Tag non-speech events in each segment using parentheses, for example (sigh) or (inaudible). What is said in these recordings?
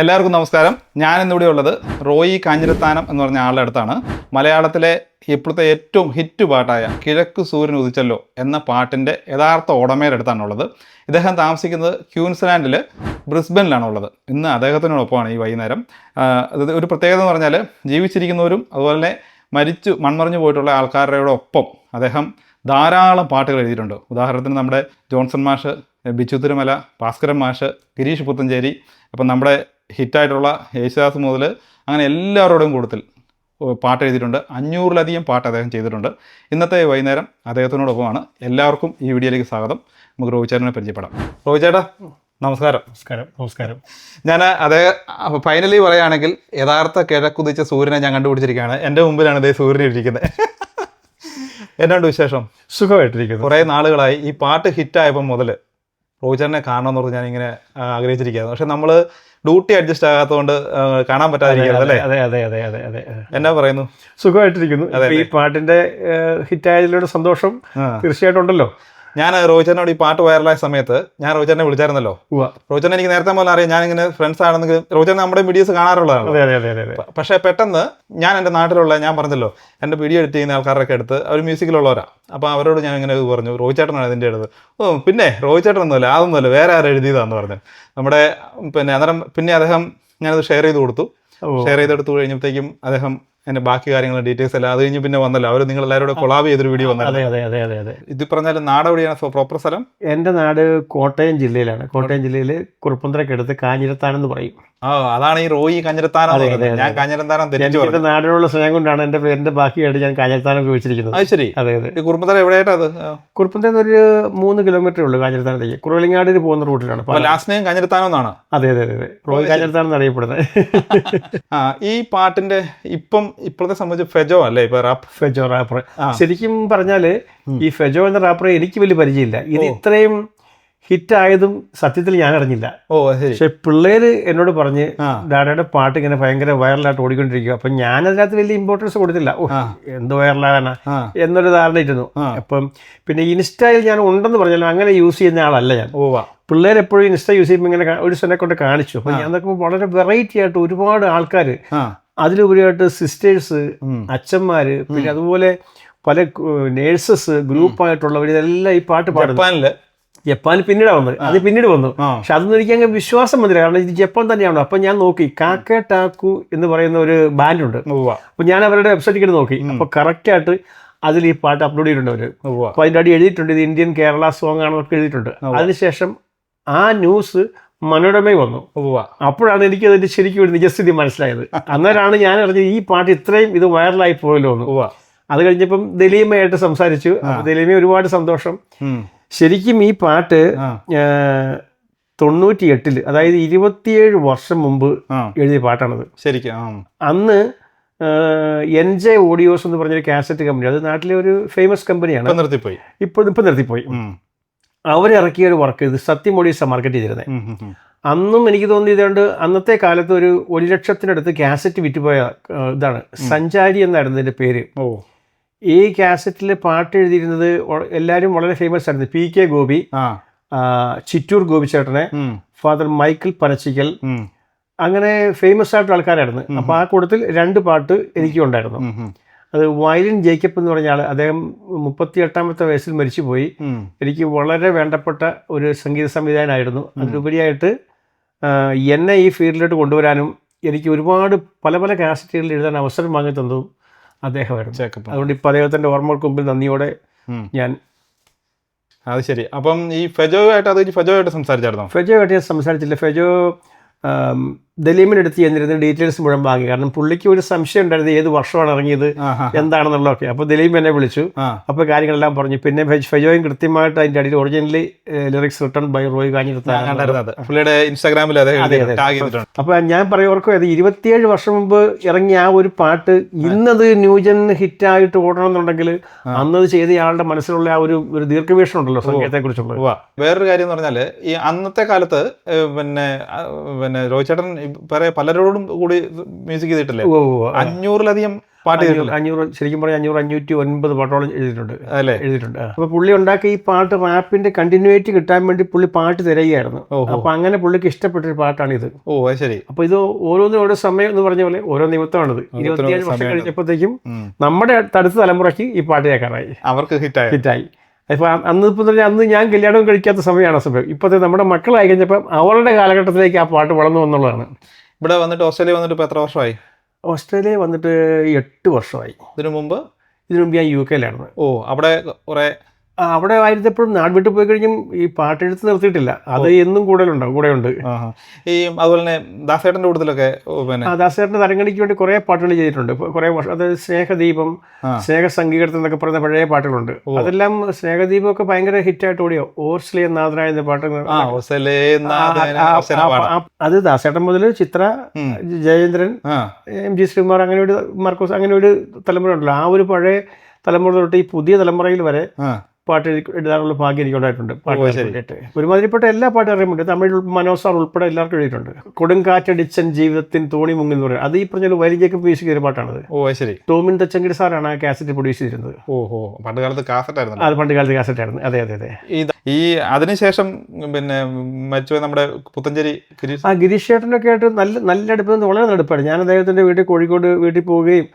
എല്ലാവർക്കും നമസ്കാരം. ഞാൻ ഇന്നിവിടെ ഉള്ളത് റോയി കാഞ്ഞിരത്താനം എന്ന് പറഞ്ഞ ആളുടെ അടുത്താണ്. മലയാളത്തിലെ ഇപ്പോഴത്തെ ഏറ്റവും ഹിറ്റ് പാട്ടായ കിഴക്ക് സൂര്യൻ ഉദിച്ചല്ലോ എന്ന പാട്ടിന്റെ യഥാർത്ഥ ഉടമയുടെ അടുത്താണ് ഉള്ളത്. ഇദ്ദേഹം താമസിക്കുന്നത് ക്യൂൻസ്ലാൻഡിൽ ബ്രിസ്ബനിലാണ് ഉള്ളത് ഇന്ന് അദ്ദേഹത്തിനോടൊപ്പമാണ് ഈ വൈകുന്നേരം. അത് ഒരു പ്രത്യേകത എന്ന് പറഞ്ഞാൽ ജീവിച്ചിരിക്കുന്നവരും അതുപോലെ തന്നെ മരിച്ചു മൺമറിഞ്ഞു പോയിട്ടുള്ള ആൾക്കാരുടെ ഒപ്പം അദ്ദേഹം ധാരാളം പാട്ടുകൾ എഴുതിയിട്ടുണ്ട്. ഉദാഹരണത്തിന് നമ്മുടെ ജോൺസൺ മാഷ് ബിച്ചു തിരുമല ഭാസ്കരൻ മാഷ് ഗിരീഷ് പുത്തഞ്ചേരി അപ്പം നമ്മുടെ ഹിറ്റായിട്ടുള്ള യേശുദാസ് മുതൽ അങ്ങനെ എല്ലാവരോടും കൂടുതൽ പാട്ട് എഴുതിയിട്ടുണ്ട്. അഞ്ഞൂറിലധികം പാട്ട് അദ്ദേഹം ചെയ്തിട്ടുണ്ട്. ഇന്നത്തെ വൈകുന്നേരം അദ്ദേഹത്തിനോടൊപ്പമാണ് എല്ലാവർക്കും ഈ വീഡിയോയിലേക്ക് സ്വാഗതം. നമുക്ക് റോഹിച്ചേട്ടനെ പരിചയപ്പെടാം. റോഹിച്ചേട്ടാ നമസ്കാരം. നമസ്കാരം നമസ്കാരം. ഞാൻ അതേ ഫൈനലി പറയുകയാണെങ്കിൽ യഥാർത്ഥ കിഴക്കുതിച്ച സൂര്യനെ ഞാൻ കണ്ടുപിടിച്ചിരിക്കുകയാണ്. എന്റെ മുമ്പിലാണ് ഇതേ സൂര്യൻ ഇരിക്കുന്നത്. എന്നാണ്ട് വിശേഷം? സുഖമായിട്ടിരിക്കുന്നു. കുറേ നാളുകളായി ഈ പാട്ട് ഹിറ്റായപ്പം മുതൽ റോഹിച്ചേട്ടനെ കാണണമെന്ന് പറഞ്ഞ് ഞാനിങ്ങനെ ആഗ്രഹിച്ചിരിക്കുകയായിരുന്നു. പക്ഷെ നമ്മൾ ഡ്യൂട്ടി അഡ്ജസ്റ്റ് ആകാത്തതുകൊണ്ട് കാണാൻ പറ്റാതിരിക്കുന്നത് അല്ലേ? അതെ അതെ അതെ അതെ അതെ എന്നാ പറയുന്നു? സുഖമായിട്ടിരിക്കുന്നു. ഈ പാട്ടിന്റെ ഹിറ്റായതിലൂടെ സന്തോഷം. തീർച്ചയായിട്ടും ഉണ്ടല്ലോ ഞാൻ റോഹിച്ചനോട് ഈ പാട്ട് വൈറലായ സമയത്ത് ഞാൻ റോഹിച്ചനെ വിളിച്ചായിരുന്നല്ലോ. റോഹിച്ചനെ എനിക്ക് നേരത്തെ മുതൽ അറിയാം ഞാൻ ഇങ്ങനെ ഫ്രണ്ട്സ് ആണെങ്കിൽ റോഹിച്ചൻ നമ്മുടെ വീഡിയോസ് കാണാറുള്ളതാണ്. പക്ഷേ പെട്ടെന്ന് ഞാൻ എന്റെ നാട്ടിലുള്ള ഞാൻ പറഞ്ഞല്ലോ എന്റെ വീഡിയോ എഡിറ്റ് ചെയ്യുന്ന ആൾക്കാരൊക്കെ എടുത്ത് അവർ മ്യൂസിക്കിലുള്ളവരാ അപ്പോൾ അവരോട് ഞാൻ ഇങ്ങനെ ഇത് പറഞ്ഞു റോഹിച്ചേട്ടനാണ് ഇതിന്റെ അടുത്ത്. ഓ പിന്നെ റോഹിച്ചേട്ടനൊന്നുമല്ല അതൊന്നുമല്ല വേറെ ആരും എഴുതിയതാന്ന് പറഞ്ഞു. നമ്മുടെ പിന്നെ അന്നേരം പിന്നെ അദ്ദേഹം ഞാനത് ഷെയർ ചെയ്ത് കൊടുത്തു. ഷെയർ ചെയ്തെടുത്തു കഴിഞ്ഞപ്പോഴത്തേക്കും അദ്ദേഹം എന്റെ ബാക്കി കാര്യങ്ങൾ ഡീറ്റെയിൽസ് എല്ലാം അത് കഴിഞ്ഞ് പിന്നെ വന്നല്ലോ. അവർ നിങ്ങൾ എല്ലാവരും കൂടെ കൊളാബ് ചെയ്തൊരു വീഡിയോ വന്നല്ലോ. അതെ അതെ അതെ അതെ അതെ. ഇത് പറഞ്ഞാൽ നാട് എവിടെയാണ്? പ്രോപ്പർ സ്ഥലം? എന്റെ നാട് കോട്ടയം ജില്ലയിലാണ്. കോട്ടയം ജില്ലയിൽ കുറുപ്പന്തറക്കടുത്ത് കാഞ്ഞിരത്താനെന്ന് പറയും. ആ അതാണ് ഈ റോയി കഞ്ഞിരത്താനം ഞാൻ കാഞ്ഞിരത്താനം തെറ്റിച്ചു നാടിനുള്ള സ്നേഹം കൊണ്ടാണ് എന്റെ പേരിന്റെ ബാക്കിയായിട്ട് ഞാൻ കാഞ്ഞിരത്താനം ഉപയോഗിച്ചിരിക്കുന്നത് അത് ശരി. അതെ അതെ. ഈ കുറുമ്പത്തറ എവിടെയായിട്ടാ അത്? കുറുപ്പന്തറ ഒരു മൂന്ന് കിലോമീറ്റർ ഉള്ളൂ കാഞ്ഞിരത്താനത്തേക്ക്. കുറവിലങ്ങാടിന് പോകുന്ന റൂട്ടിലാണ് ലാസ്റ്റ് നെയിം കാഞ്ഞിരത്താനം എന്നാണ്? അതെ അതെ അതെ റോയി കാഞ്ഞിരത്താനം എന്നറിയപ്പെടുന്നത് (laughs) ഈ പാട്ടിന്റെ ഇപ്പം ഇപ്പോഴത്തെ സംബന്ധിച്ച് ഫെജോ അല്ലേ? ഇപ്പൊ റാപ്പ് ഫെജോ റാപ്പർ. ശരിക്കും പറഞ്ഞാൽ ഈ ഫെജോ എന്ന റാപ്പറെ എനിക്ക് വലിയ പരിചയമില്ല. ഇത് ഇത്രയും ഹിറ്റ് ആയതും സത്യത്തിൽ ഞാൻ അറിഞ്ഞില്ല. ഓ പക്ഷെ പിള്ളേര് എന്നോട് പറഞ്ഞ് ഡാഡയുടെ പാട്ട് ഇങ്ങനെ ഭയങ്കര വൈറലായിട്ട് ഓടിക്കൊണ്ടിരിക്കുക അപ്പൊ ഞാൻ അതിനകത്ത് വലിയ ഇമ്പോർട്ടൻസ് കൊടുത്തില്ല. ഓ. എന്ത് വൈറലാണ് എന്നൊരു ധാരണ ഇരുന്നു. അപ്പം പിന്നെ ഇൻസ്റ്റയിൽ ഞാൻ ഉണ്ടെന്ന് പറഞ്ഞാലും അങ്ങനെ യൂസ് ചെയ്യുന്ന ആളല്ല ഞാൻ. ഓ പിള്ളേർ എപ്പോഴും ഇൻസ്റ്റ യൂസ് ചെയ്യുമ്പോൾ ഇങ്ങനെ ഒരു സ്ഥലം കൊണ്ട് കാണിച്ചു. അപ്പൊ ഞാൻ നോക്കുമ്പോൾ വളരെ വെറൈറ്റി ആയിട്ട് ഒരുപാട് ആൾക്കാർ അതിലുപരിയായിട്ട് സിസ്റ്റേഴ്സ്. അച്ഛന്മാര് പിന്നെ അതുപോലെ പല നേഴ്സസ് ഗ്രൂപ്പായിട്ടുള്ളവർ ഇതെല്ലാം ഈ പാട്ട് പാടുന്നു ജപ്പാൻ പിന്നീട് വന്നത്. അത് പിന്നീട് വന്നു. പക്ഷെ അതൊന്നും എനിക്ക് അങ്ങ് വിശ്വാസം വന്നില്ല. കാരണം ഇത് ജപ്പാൻ തന്നെയാണ് അപ്പൊ ഞാൻ നോക്കി കാക്ക ടാക്കു എന്ന് പറയുന്ന ഒരു ബാൻഡ് ഉണ്ട് അപ്പൊ ഞാൻ അവരുടെ വെബ്സൈറ്റിൽ കിട്ടി നോക്കി. അപ്പൊ കറക്റ്റ് ആയിട്ട് അതിൽ ഈ പാട്ട് അപ്ലോഡ് ചെയ്തിട്ടുണ്ട് അവർ. അപ്പൊ അതിന്റെ അടി എഴുതിയിട്ടുണ്ട്. ഇത് ഇന്ത്യൻ കേരള സോങ് ആണെന്നൊക്കെ എഴുതിയിട്ടുണ്ട്. അതിനുശേഷം ആ ന്യൂസ് മനോരമയിൽ വന്നു. അപ്പോഴാണ് എനിക്ക് അതിന്റെ ശരിക്കും ഒരു നിജസ്ഥിതി മനസ്സിലായത്. അന്നേരമാണ് ഞാൻ അറിഞ്ഞത് ഈ പാട്ട് ഇത്രയും ഇത് വൈറലായി പോയല്ലോ എന്ന്. അത് കഴിഞ്ഞപ്പം ദലീമയായിട്ട് സംസാരിച്ചു. ദലീമ ഒരുപാട് സന്തോഷം. ശരിക്കും ഈ പാട്ട് തൊണ്ണൂറ്റി എട്ടിൽ അതായത് ഇരുപത്തിയേഴ് വർഷം മുമ്പ് എഴുതിയ പാട്ടാണത്. ശരിക്കും അന്ന് എൻ ജെ ഓഡിയോസ് എന്ന് പറഞ്ഞൊരു കാസറ്റ് കമ്പനി അത് നാട്ടിലെ ഒരു ഫേമസ് കമ്പനിയാണ്. ഇപ്പൊ നിർത്തിപ്പോയി. ഇപ്പോൾ ഇപ്പം നിർത്തിപ്പോയി. അവരിറക്കിയ ഒരു വർക്ക് ഇത് സത്യം സത്യമൊഴീസ മാർക്കറ്റ് ചെയ്തിരുന്നത്. അന്നും എനിക്ക് തോന്നിയതുകൊണ്ട് അന്നത്തെ കാലത്ത് ഒരു ഒരു ലക്ഷത്തിനടുത്ത് കാസറ്റ് വിറ്റുപോയ ഇതാണ് സഞ്ചാരി എന്നായിരുന്നു ഇതിന്റെ പേര്. ഓ. ഈ കാസറ്റിൽ പാട്ട് എഴുതിയിരുന്നത് എല്ലാരും എല്ലാവരും വളരെ ഫേമസ് ആയിരുന്നു. പി കെ ഗോപി ചിറ്റൂർ ഗോപിച്ചേട്ടനെ ഫാദർ മൈക്കിൾ പനച്ചിക്കൽ അങ്ങനെ ഫേമസ് ആയിട്ടുള്ള ആൾക്കാരായിരുന്നു. അപ്പോൾ ആ കൂട്ടത്തിൽ രണ്ട് പാട്ട് എനിക്കും ഉണ്ടായിരുന്നു അത് വയലിൻ ജേക്കബ് എന്ന് പറഞ്ഞ ആൾ അദ്ദേഹം മുപ്പത്തി എട്ടാമത്തെ വയസ്സിൽ മരിച്ചുപോയി. എനിക്ക് വളരെ വേണ്ടപ്പെട്ട ഒരു സംഗീത സംവിധായകനായിരുന്നു. അതിലുപരിയായിട്ട് എന്നെ ഈ ഫീൽഡിലോട്ട് കൊണ്ടുവരാനും എനിക്ക് ഒരുപാട് പല പല കാസറ്റുകളിൽ എഴുതാൻ അവസരം വാങ്ങി തന്നു അദ്ദേഹമായിരുന്നു. ജേക്കബ്. അതുകൊണ്ട് ഇപ്പോൾ അദ്ദേഹത്തിന്റെ ഓർമ്മകൾക്ക് മുമ്പിൽ നന്ദിയോടെ ഞാൻ അത് ശരി. അപ്പം ഈ ഫെജോ ആയിട്ട് അത് ഫെജോ ആയിട്ട് സംസാരിച്ചായിരുന്നോ? ഫെജോ ആയിട്ട് ഞാൻ സംസാരിച്ചില്ല. ഫെജോ ആം, ദലീമിനടുത്ത് ചെന്നിരുന്ന ഡീറ്റെയിൽസ് മുഴുവൻ വാങ്ങി. കാരണം പുള്ളിക്ക് ഒരു സംശയം ഉണ്ടായിരുന്നു ഏത് വർഷമാണ് ഇറങ്ങിയത് എന്താണെന്നുള്ള എന്താണെന്നുള്ളതൊക്കെ. അപ്പോൾ ദലീം എന്നെ വിളിച്ചു. അപ്പോൾ കാര്യങ്ങളെല്ലാം പറഞ്ഞു. പിന്നെ ഫെജ് ഫെജോയും കൃത്യമായിട്ട് അതിന്റെ അടിയിൽ originally lyrics written by Roy കാഞ്ഞിരുത്താണ് പുള്ളിയുടെ ഇൻസ്റ്റാഗ്രാമിൽ അത് അപ്പോൾ ഞാൻ പറയുവർക്കും അത് ഇരുപത്തിയേഴ് വർഷം മുമ്പ് ഇറങ്ങിയ ആ ഒരു പാട്ട് ഇന്നത് ന്യൂജൻ ഹിറ്റായിട്ട് ഓടണം എന്നുണ്ടെങ്കിൽ അന്നത് ചെയ്ത ആളുടെ മനസ്സിലുള്ള ആ ഒരു ഒരു ദീർഘവീക്ഷണം ഉണ്ടല്ലോ സംഗീതത്തെ കുറിച്ചുള്ള വേറൊരു കാര്യം എന്ന് പറഞ്ഞാൽ ഈ അന്നത്തെ കാലത്ത് പിന്നെ പിന്നെ രോഹിത് ചേട്ടൻ ഈ വേറെ പലരോടും കൂടി മ്യൂസിക് ചെയ്തിട്ടില്ലേ. അഞ്ഞൂറിലധികം പാട്ട് അഞ്ഞൂറ് അഞ്ഞൂറ് ശരിക്കും പറഞ്ഞാൽ അഞ്ഞൂറ് അഞ്ഞൂറ്റി ഒൻപത് പാട്ടോളം എഴുതിയിട്ടുണ്ട്. അല്ലേ? എഴുതിയിട്ടുണ്ട്. അപ്പോൾ പുള്ളി ഉണ്ടാക്കിയ ഈ പാട്ട് റാപ്പിന്റെ കണ്ടിന്യൂറ്റി കിട്ടാൻ വേണ്ടി പുള്ളി പാട്ട് തിരയുകയായിരുന്നു അപ്പൊ അപ്പോൾ അങ്ങനെ പുള്ളിക്ക് ഇഷ്ടപ്പെട്ടൊരു പാട്ടാണ് ഇത് ഓ ശരി. അപ്പോൾ ഇത് ഓരോന്നും ഓരോ സമയം എന്ന് പറഞ്ഞ പോലെ ഓരോ നിമിത്തമാണിത്. ഇരുപത്തിയേഴ് വർഷം. കഴിഞ്ഞപ്പോഴത്തേക്കും നമ്മുടെ അടുത്ത തലമുറയ്ക്ക് ഈ പാട്ട് കേൾക്കാറായി. അവർക്ക് ഹിറ്റായി. ഹിറ്റായി. അപ്പോൾ അന്ന് ഇപ്പം പറഞ്ഞാൽ അന്ന് ഞാൻ കല്യാണം കഴിക്കാത്ത സമയമാണ് സമയം ഇപ്പോഴത്തെ നമ്മുടെ മക്കളായി കഴിഞ്ഞപ്പം അവരുടെ കാലഘട്ടത്തിലേക്ക് ആ പാട്ട് വളർന്നു എന്നുള്ളതാണ് ഇവിടെ വന്നിട്ട് ഓസ്ട്രേലിയ വന്നിട്ട് ഇപ്പോൾ എത്ര വർഷമായി? ഓസ്ട്രേലിയ വന്നിട്ട് എട്ട് വർഷമായി. ഇതിനു മുമ്പ്? ഇതിനു മുമ്പ് ഞാൻ യു കെയിലായിരുന്നു ഓ അവിടെ കുറെ അവിടെ ആയിരുന്നപ്പോഴും നാട് വിട്ടു പോയി കഴിഞ്ഞും ഈ പാട്ടെഴുത്ത് നിർത്തിയിട്ടില്ല. അത് എന്നും കൂടുതലുണ്ടാവും കൂടെ ഉണ്ട് ഈ അതുപോലെ തന്നെ ദാസേട്ടന്റെ കൂട്ടത്തിലൊക്കെ ഓ, പിന്നെ. ദാസേട്ടന്റെ തരംഗണിക്ക് വേണ്ടി കുറേ പാട്ടുകൾ ചെയ്തിട്ടുണ്ട്. കുറേ വർഷം അത് സ്നേഹദീപം. സ്നേഹ സംഗീതത്തിൽ എന്നൊക്കെ പറയുന്ന പഴയ പാട്ടുകളുണ്ട്. അതെല്ലാം സ്നേഹദീപം ഒക്കെ ഭയങ്കര ഹിറ്റായിട്ട് ഓടിയോ? ഓർസ്ലി നാഥനായ എന്ന പാട്ട് അത് ദാസേട്ടൻ മുതൽ ചിത്ര ജയേന്ദ്രൻ എം ജി ശ്രീകുമാർ അങ്ങനെ ഒരു മർക്കോസ് അങ്ങനെ ഒരു തലമുറ ഉണ്ടല്ലോ. ആ ഒരു പഴയ തലമുറ തൊട്ട് ഈ പുതിയ തലമുറയിൽ വരെ പാട്ട് എഴുതി- എഴുതാനുള്ള ഭാഗ്യം എനിക്ക് ഉണ്ടായിട്ടുണ്ട് പാട്ട് ഒരുമാതിരിപ്പെട്ട എല്ലാ പാട്ടും അറിയുമ്പോൾ തമിഴ് മനോസാർ ഉൾപ്പെടെ എല്ലാവർക്കും എഴുതിയിട്ടുണ്ട്. കൊടുങ്കാറ്റടിച്ചൻ ജീവിതത്തിൻ തോണി മുങ്ങി എന്ന് പറയുന്നത്. അത് ഈ പറഞ്ഞ വരികയൊക്കെ മ്യൂസിക് ചെയ്ത പാട്ടാണത്. ഓ ശരി. ടോമിൻ തച്ചങ്കിടി സാറാണ് ആ കാസറ്റ് പ്രൊഡ്യൂസ് ചെയ്തിരുന്നത്. ഓഹോ പണ്ട് കാലത്ത് കാസറ്റ് ആയിരുന്നു അത് പണ്ട് കാലത്ത് കാസറ്റ് ആയിരുന്നു അതെ അതെ അതെ. ഈ ഈ അതിനുശേഷം പിന്നെ മരിച്ചു നമ്മുടെ പുത്തഞ്ചേരി ഗിരീഷ് ആ ഗിരീഷ് ചേട്ടനൊക്കെ ആയിട്ട് നല്ല നല്ല അടുപ്പം വളരെ നടുപ്പാണ്. ഞാൻ അദ്ദേഹത്തിന്റെ വീട്ടിൽ കോഴിക്കോട് വീട്ടിൽ പോവുകയും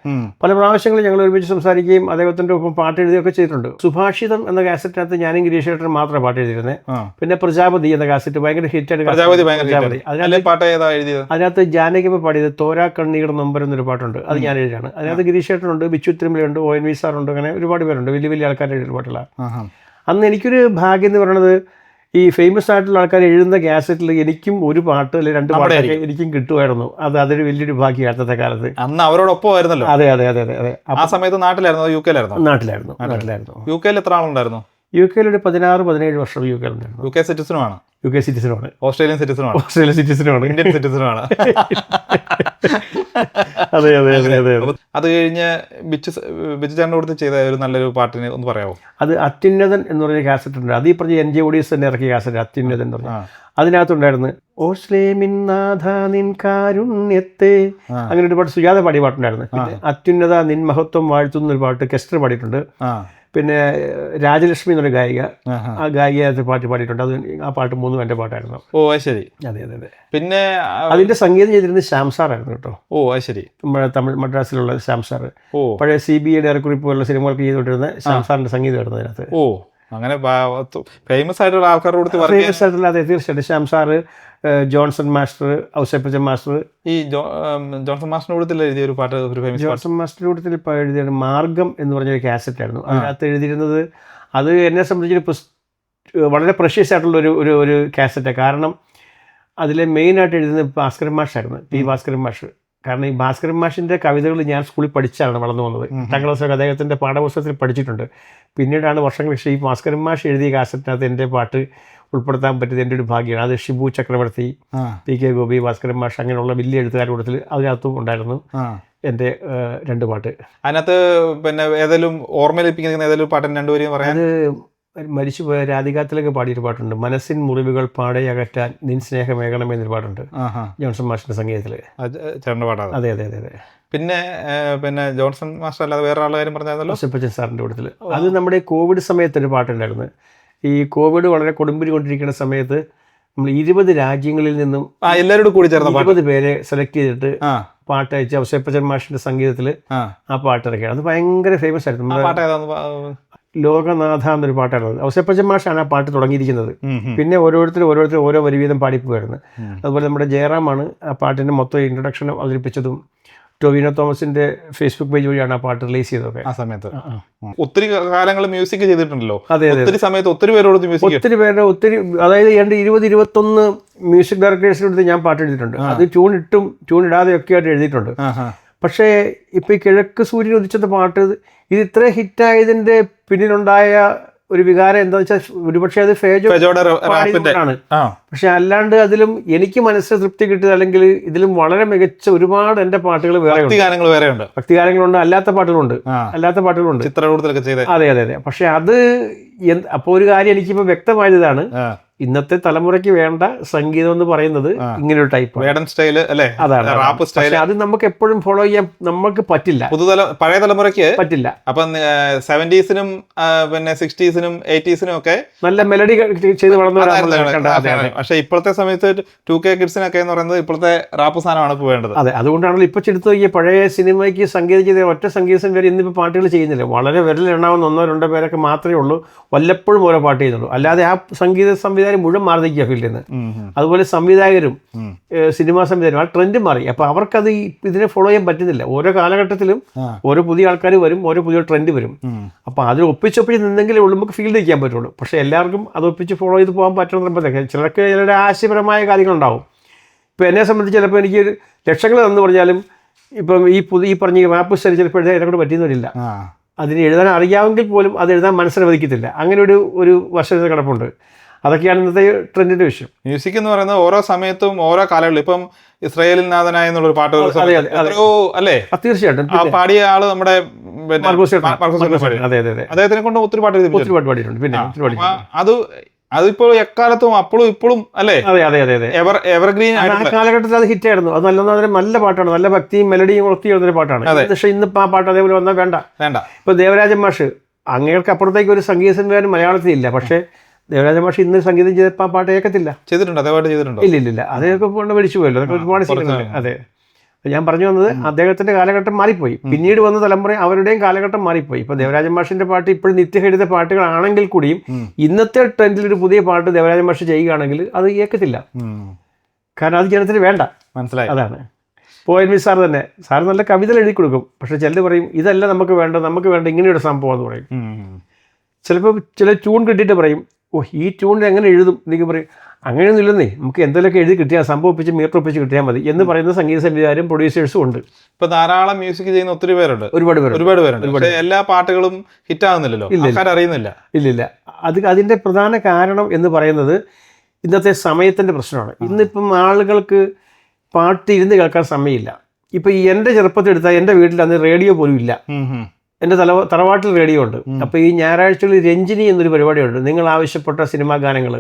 പല പ്രാവശ്യങ്ങളും ഞങ്ങൾ ഒരുമിച്ച് സംസാരിക്കുകയും അദ്ദേഹത്തിന്റെ ഒപ്പം പാട്ട് എഴുതുകയൊക്കെ ചെയ്തിട്ടുണ്ട്. സുഭാഷിതം എന്ന കാസറ്റിനകത്ത് ഞാനും ഗിരീഷ് ചേട്ടൻ മാത്രമേ പാട്ട് എഴുതിയിരുന്നത്. പിന്നെ പ്രജാപതി എന്ന കാസറ്റ് ഭയങ്കര ഹിറ്റായിട്ട് പ്രജാപതി ഭയങ്കര പ്രജാപതി. hit അതിനകത്ത് ജാനകി പാടിയത് തോരാ കണ്ണീർ നമ്പർ എന്നൊരു പാട്ടുണ്ട്. അത് ഞാൻ എഴുതിയാണ് അതിനകത്ത് ഗിരീഷ് ചേട്ടനുണ്ട് ബിച്ചു തിരുമലുണ്ട് ഒ എൻ വി സാറുണ്ട് അങ്ങനെ ഒരുപാട് പേരുണ്ട്. വലിയ വലിയ ആൾക്കാരുടെ ആഹാ. അന്ന് എനിക്കൊരു ഭാഗ്യം എന്ന് പറയുന്നത് ഈ ഫേമസ് ആയിട്ടുള്ള ആൾക്കാർ എഴുതുന്ന കാസറ്റിൽ എനിക്കും ഒരു പാട്ട് അല്ലെങ്കിൽ രണ്ട് പാട്ടൊക്കെ എനിക്കും കിട്ടുമായിരുന്നു. അത് അതൊരു വലിയൊരു ഭാഗ്യം അടുത്ത കാലത്ത്. അന്ന് അവരോടൊപ്പം ആയിരുന്നല്ലോ? അതെ അതെ അതെ അതെ അതെ. ആ സമയത്ത് നാട്ടിലായിരുന്നു? യു കെയിലായിരുന്നു നാട്ടിലായിരുന്നു. നാട്ടിലായിരുന്നു. യു കെയിൽ എത്ര ആളുണ്ടായിരുന്നു? യു കെയിൽ ഒരു പതിനാറ് പതിനേഴ് വർഷം യു കെയിൽ ഉണ്ടായിരുന്നു. യു കെ സിറ്റിസനുമാണ് യു കെ സിറ്റിസനുമാണ് ഓസ്ട്രേലിയൻ സിറ്റിസനുമാണ് ഓസ്ട്രേലിയൻ സിറ്റിസനുമാണ് ഇന്ത്യൻ സിറ്റിസനുമാണ് അതെ അതെ അതെ അതെ അതെ. കഴിഞ്ഞ് ബിച്ചു ബിച്ച് ചേട്ടന്റെ കൊടുത്ത് ചെയ്ത ഒരു നല്ലൊരു പാട്ടിന് ഒന്ന് പറയാമോ അത് അത്യുന്നതൻ എന്ന് പറഞ്ഞ കാസറ്റ് ഉണ്ട്. അത് ഈ പറഞ്ഞ എൻ ജെ ഒഡീസ് തന്നെ ഇറക്കിയ കാസറ്റ് അത്യുന്നതൻ എന്ന് പറഞ്ഞു. അതിനകത്തുണ്ടായിരുന്നു ഓസ്ലേമിൻ നിൻ കാരുണ്യത്തെ. അങ്ങനെ ഒരു പാട്ട് സുജാത പാടിയ പാട്ടുണ്ടായിരുന്നു. അത്യുന്നത നിൻ മഹത്വം വാഴ്ത്തുന്ന ഒരു പാട്ട് കെസ്റ്റർ പാടിയിട്ടുണ്ട്. പിന്നെ രാജലക്ഷ്മി എന്നൊരു ഗായിക. ആ ഗായിക അത് പാട്ട് പാടിയിട്ടുണ്ട്. അത് ആ പാട്ട് മൂന്നും എന്റെ പാട്ടായിരുന്നു. ഓ ശരി. അതെ അതെ അതെ. പിന്നെ അതിന്റെ അതിന്റെ സംഗീതം ചെയ്തിരുന്നത് ശ്യാം സാറായിരുന്നു കേട്ടോ. ഓ ശരി. നമ്മുടെ തമിഴ് മദ്രാസിലുള്ള ശ്യാം സാർ ഓ. പഴയ സി ബി ഐ ഡയറക്കുറിപ്പ് പോലുള്ള സിനിമകൾക്ക് ചെയ്തുകൊണ്ടിരുന്ന ശ്യാം സാറിന്റെ സംഗീതമായിരുന്നു അതിനകത്ത്. ഓ. അങ്ങനെ ഫേമസ് ആയിട്ടുള്ള ആൾക്കാരുടെ കൂടെ ഫേമസ് ആയിട്ടുള്ള അതെ തീർച്ചയായിട്ടും. Shyam sir Johnson master Ouseppachan master. ഈ ജോൺസൺ മാസ്റ്റർ കൂട്ടത്തിൽ എഴുതിയ ഒരു പാട്ട് ഒരു ഫേമസ് ജോൺസൺ മാസ്റ്റർ കൂട്ടത്തിൽ ഇപ്പോൾ എഴുതിയ മാർഗം എന്ന് പറഞ്ഞൊരു കാസറ്റ് ആയിരുന്നു. അതിനകത്ത് എഴുതിയിരുന്നത് അത് എന്നെ സംബന്ധിച്ച് പ്രസ്- വളരെ പ്രഷ്യസ് ആയിട്ടുള്ള ഒരു ഒരു ഒരു കാസറ്റാണ് കാരണം അതിലെ മെയിനായിട്ട് എഴുതുന്നത് ഭാസ്കരൻ മാഷായിരുന്നു പി ഭാസ്കരൻ മാഷ്. കാരണം ഈ ഭാസ്കരൻ മാഷിന്റെ കവിതകൾ ഞാൻ സ്കൂളിൽ പഠിച്ചാണ് വളർന്നു വന്നത്. എട്ടാം ക്ലാസ്സൊക്കെ അദ്ദേഹത്തിന്റെ പാഠപുസ്തകത്തിൽ പഠിച്ചിട്ടുണ്ട്. പിന്നീടാണ് വർഷങ്ങൾ പക്ഷേ ഈ ഭാസ്കരൻ മാഷ് എഴുതിയ കാസറ്റിനകത്ത് എന്റെ പാട്ട് ഉൾപ്പെടുത്താൻ പറ്റിയത് എന്റെ ഒരു ഭാഗ്യമാണ്. അത് ഷിബു ചക്രവർത്തി പി കെ ഗോപി ഭാസ്കരൻ മാഷ് അങ്ങനെയുള്ള വലിയ എഴുത്തുകാരുടെ കൂട്ടത്തിൽ അതിനകത്തും ഉണ്ടായിരുന്നു എന്റെ രണ്ട് പാട്ട്. അതിനകത്ത് പിന്നെ ഏതെങ്കിലും ഓർമ്മയിലിപ്പിക്കുന്ന ഏതെങ്കിലും പാട്ടിന് രണ്ടുപേരും പറയാൻ? മരിച്ചുപോയ രാധികാത്തിലൊക്കെ പാടിയൊരു പാട്ടുണ്ട്. മനസ്സിൻ മുറിവുകൾ പാടെ അകറ്റാൻ നിൻ സ്നേഹമേകണം എന്നൊരു പാട്ടുണ്ട്. ജോൺസൺ മാഷിന്റെ സംഗീതത്തിൽ അത് അതെ അതെ അതെ പിന്നെ പിന്നെ ജോൺസൺ മാസ്റ്റർ അല്ലാതെ വേറെ ആളുടെ കാര്യം സിപ്പച്ചൻ സാറിന്റെ കൂട്ടത്തിൽ അത് നമ്മുടെ കോവിഡ് സമയത്ത് ഒരു പാട്ടുണ്ടായിരുന്നു. ഈ കോവിഡ് വളരെ കൊടുമ്പിരി കൊണ്ടിരിക്കുന്ന സമയത്ത് നമ്മൾ ഇരുപത് രാജ്യങ്ങളിൽ നിന്നും എല്ലാവരോടും കൂടി ചേർന്ന ഇരുപത് പേരെ സെലക്ട് ചെയ്തിട്ട് പാട്ട് അയച്ച് മാഷിന്റെ സംഗീതത്തിൽ ആ. ആ പാട്ട് ഇറക്കിയാണ് അത് ഭയങ്കര ഫേമസ് ആയിരുന്നു. ലോകനാഥ എന്നൊരു പാട്ടായിരുന്നു ഔസേപ്പച്ചൻ മാഷാണ് ആ പാട്ട് തുടങ്ങിയിരിക്കുന്നത്. പിന്നെ ഓരോരുത്തരും ഓരോരുത്തർ ഓരോ വരി വീതം പാടിപ്പ് വരുന്നത് അതുപോലെ നമ്മുടെ ജയറാമാണ് ആ പാട്ടിന്റെ മൊത്തം ഇൻട്രൊഡക്ഷൻ അവതരിപ്പിച്ചതും. ടൊവിനോ തോമസിന്റെ ഫേസ്ബുക്ക് പേജ് വഴിയാണ് ആ പാട്ട് റിലീസ് ചെയ്തതൊക്കെ. ആ സമയത്ത്. ഒത്തിരി കാലങ്ങൾ മ്യൂസിക് ചെയ്തിട്ടുണ്ടല്ലോ. അതെ അതെ ഒത്തിരി സമയത്ത് ഒത്തിരി പേരോട് മ്യൂസിക് ഒത്തിരി പേരുടെ ഒത്തിരി അതായത് എന്റെ ഇരുപത് ഇരുപത്തൊന്ന് മ്യൂസിക് ഡയറക്ടേഴ്സിന്റെ അടുത്ത് ഞാൻ പാട്ട് എഴുതിയിട്ടുണ്ട്. അത് ട്യൂൺ ഇട്ടും ട്യൂൺ ഇടാതെയൊക്കെ ആയിട്ട് എഴുതിയിട്ടുണ്ട്. പക്ഷേ ഇപ്പോൾ ഈ കിഴക്ക് സൂര്യൻ ഉദിച്ചത് പാട്ട് ഇത് ഇത്ര ഹിറ്റായതിന്റെ പിന്നിലുണ്ടായ ഒരു വികാരം എന്താണെന്ന് വെച്ചാൽ ഒരുപക്ഷെ അത് ഫേജോ ആണ് പക്ഷെ അല്ലാണ്ട് അതിലും എനിക്ക് മനസ്സിന് തൃപ്തി കിട്ടിയത് അല്ലെങ്കിൽ ഇതിലും വളരെ മികച്ച ഒരുപാട് എന്റെ പാട്ടുകൾ വേറെ ഗാനങ്ങൾ വേറെ ഉണ്ട് ഭക്തിഗാനങ്ങളുണ്ട് അല്ലാത്ത പാട്ടുകളുണ്ട്. അല്ലാത്ത പാട്ടുകളുണ്ട്. ചിത്രകൂടത്തിലൊക്കെ ചെയ്ത. അതെ അതെ അതെ. പക്ഷെ അത് അപ്പൊ അപ്പോൾ ഒരു കാര്യം എനിക്കിപ്പോൾ വ്യക്തമായത് ഇതാണ്. ആ. ഇന്നത്തെ തലമുറയ്ക്ക് വേണ്ട സംഗീതം എന്ന് പറയുന്നത്. ഇങ്ങനെ ഒരു ടൈപ്പ് വേടൻ സ്റ്റൈൽ അല്ലേ? അതാണ് റാപ്പ് സ്റ്റൈൽ അത് നമുക്ക് എപ്പോഴും ഫോളോ ചെയ്യാൻ നമുക്ക് പറ്റില്ല. പുതുതല പഴയ തലമുറയ്ക്ക് പറ്റില്ല. അപ്പൊ സെവന്റീസിനും പിന്നെ സിക്സ്റ്റീസിനും എയ്റ്റീസിനും ഒക്കെ നല്ല മെലഡി ചെയ്ത് വളർന്നവരാണ് പക്ഷെ ഇപ്പോഴത്തെ സമയത്ത് ടു കെ കിഡ്സിനൊക്കെ എന്ന് പറയുന്നത് ഇപ്പോഴത്തെ റാപ്പ് സാധനമാണ് ഇപ്പോൾ വേണ്ടത്. അതെ അതുകൊണ്ടാണല്ലോ ഇപ്പൊ ചെടുത്ത് നോക്കിയ പഴയ സിനിമയ്ക്ക് സംഗീതം ചെയ്ത ഒറ്റ സംഗീതം വരെ ഇന്നിപ്പോൾ പാട്ടുകൾ ചെയ്യുന്നില്ല. വളരെ വിരലെണ്ണാവുന്ന ഒന്നോ രണ്ടോ പേരൊക്കെ മാത്രമേ ഉള്ളൂ. വല്ലപ്പോഴും ഓരോ പാട്ട് ചെയ്യുന്നുള്ളൂ. അല്ലാതെ ആ സംഗീത സംവിധാനം മുഴുവൻ മാറി നിൽക്കുക ഫീൽഡിൽ നിന്ന് അതുപോലെ സംവിധായകരും സിനിമാ സംവിധാനം ആ ട്രെൻഡ് മാറി. അപ്പോൾ അവർക്കത് ഇതിനെ ഫോളോ ചെയ്യാൻ പറ്റുന്നില്ല. ഓരോ കാലഘട്ടത്തിലും. ഓരോ പുതിയ ആൾക്കാർ വരും ഓരോ പുതിയ ട്രെൻഡ് വരും. അപ്പൊ അപ്പോൾ അതിൽ ഒപ്പിച്ചൊപ്പിച്ച് നിന്നെങ്കിലേ ഉള്ളൂ നമുക്ക് ഫീൽഡ് ചെയ്യാൻ പറ്റുള്ളൂ. പക്ഷേ എല്ലാവർക്കും അത് ഒപ്പിച്ച് ഫോളോ ചെയ്ത് പോകാൻ പറ്റണം നിർബന്ധമൊക്കെ ചിലർക്ക് ചിലരുടെ ആശയപരമായ കാര്യങ്ങളുണ്ടാവും. ഇപ്പോൾ എന്നെ സംബന്ധിച്ച് ചിലപ്പോൾ എനിക്ക് ലക്ഷങ്ങൾ തന്നു പറഞ്ഞാലും ഇപ്പം ഈ പുതിയ ഈ പറഞ്ഞ റാപ്പ് സ്റ്റൈൽ ചിലപ്പോൾ എഴുതാൻ എന്നെ കൂടെ പറ്റിയെന്ന് വരില്ല അതിന് എഴുതാൻ അറിയാമെങ്കിൽ പോലും അത് എഴുതാൻ മനസ്സിനുവദിക്കത്തില്ല അങ്ങനെ ഒരു ഒരു വർഷത്തെ കിടപ്പുണ്ട്. അതൊക്കെയാണ് ഇന്നത്തെ ട്രെൻഡിന്റെ വിഷയം. മ്യൂസിക് എന്ന് പറയുന്നത് ഓരോ സമയത്തും ഓരോ കാലങ്ങളിൽ ഇപ്പം ഇസ്രായേലിൽ നാഥനായ എന്നുള്ള ഒരു പാട്ട് അല്ലേ? തീർച്ചയായിട്ടും പാടിയ ആൾ നമ്മുടെ അദ്ദേഹത്തിനെ കൊണ്ട് ഒത്തിരി പാട്ട് ഒത്തിരി പാട്ട് പാടിയിട്ടുണ്ട്. പിന്നെ അത് അതിപ്പോ എക്കാലത്തും അപ്പോഴും ഇപ്പോഴും അല്ലേ? അതെ അതെ അതെ അതെ. എവർ എവർഗ്രീൻ ആ കാലഘട്ടത്തിൽ അത് ഹിറ്റ് ആയിരുന്നു. അത് നല്ല നല്ല പാട്ടാണ്. നല്ല ഭക്തിയും മെലഡിയും ഒത്തി എഴുതുന്ന പാട്ടാണ്. പക്ഷെ പക്ഷേ ഇന്നിപ്പോൾ ആ പാട്ട് അതേപോലെ വന്നാൽ വേണ്ട. വേണ്ട. ഇപ്പോൾ ദേവരാജൻ മാഷ് അങ്ങേർക്ക് അപ്പുറത്തേക്ക് ഒരു സംഗീത സംവിധാനം മലയാളത്തിൽ ഇല്ല പക്ഷേ ദേവരാജൻ മാഷ് ഇന്ന് സംഗീതം ആ പാട്ട് കേൾക്കത്തില്ല. ചെയ്തിട്ടുണ്ട്? അതേപോലെ ചെയ്തിട്ടുണ്ടോ? ഇല്ല ഇല്ല അതൊക്കെ കൊണ്ട് മരിച്ചു പോയല്ലോ. അതൊക്കെ ഒരുപാട് സിനിമ അതെ. ഞാൻ പറഞ്ഞു വന്നത് അദ്ദേഹത്തിന്റെ കാലഘട്ടം മാറിപ്പോയി. പിന്നീട് വന്ന തലമുറ അവരുടെയും കാലഘട്ടം മാറിപ്പോയി. ഇപ്പൊ ദേവരാജ മാഷിന്റെ പാട്ട് ഇപ്പോഴും നിത്യഹരിത പാട്ടുകളാണെങ്കിൽ കൂടിയും ഇന്നത്തെ ട്രെൻഡിൽ ഒരു പുതിയ പാട്ട് ദേവരാജ മാഷ് ചെയ്യുകയാണെങ്കിൽ അത് കേൾക്കത്തില്ല. കാരണം അത് ജനത്തിന് വേണ്ട. മനസ്സിലായി. അതാണ്. പോയൻ വി സാർ തന്നെ. സാർ നല്ല കവിതകൾ എഴുതി കൊടുക്കും. പക്ഷെ ചിലർ പറയും ഇതല്ല നമുക്ക് വേണ്ട നമുക്ക് വേണ്ട ഇങ്ങനെയൊരു സംഭവം എന്ന് പറയും. ചിലപ്പോൾ ചില ട്യൂൺ കിട്ടിയിട്ട് പറയും ഓ ഈ ട്യൂണിൽ എങ്ങനെ എഴുതും? എന്നൊക്കെ പറയും. അങ്ങനെയൊന്നും ഇല്ലെന്നേ. നമുക്ക് എന്തെങ്കിലുമൊക്കെ എഴുതി കിട്ടിയാൽ സംഭവിപ്പിച്ച് മീറ്ററൊപ്പിച്ച് കിട്ടിയാൽ മതി എന്ന് പറയുന്ന സംഗീത സംവിധാനം പ്രൊഡ്യൂസേഴ്സും ഉണ്ട്. ഇപ്പൊ ധാരാളം മ്യൂസിക് ചെയ്യുന്ന ഒത്തിരി പേരുണ്ട്. ഒരുപാട് പേര് ഒരുപാട് പേരുണ്ട്. എല്ലാ പാട്ടുകളും ഹിറ്റ് ആകുന്നില്ലല്ലോ അറിയുന്നില്ല. ഇല്ലില്ല. അത് അതിന്റെ പ്രധാന കാരണം എന്ന് പറയുന്നത് ഇന്നത്തെ സമയത്തിന്റെ പ്രശ്നമാണ്. ഇന്നിപ്പം ആളുകൾക്ക് പാട്ട് ഇരുന്ന് കേൾക്കാൻ സമയമില്ല. ഇപ്പം ഈ എന്റെ ചെറുപ്പത്തിൽ എടുത്താൽ എന്റെ വീട്ടിൽ അന്ന് റേഡിയോ പോലും ഇല്ല. എന്റെ തല തറവാട്ടിൽ റേഡിയോ ഉണ്ട്. അപ്പോൾ ഈ ഞായറാഴ്ചകളിൽ രഞ്ജിനി എന്നൊരു പരിപാടിയുണ്ട്. നിങ്ങൾ ആവശ്യപ്പെട്ട സിനിമാ ഗാനങ്ങൾ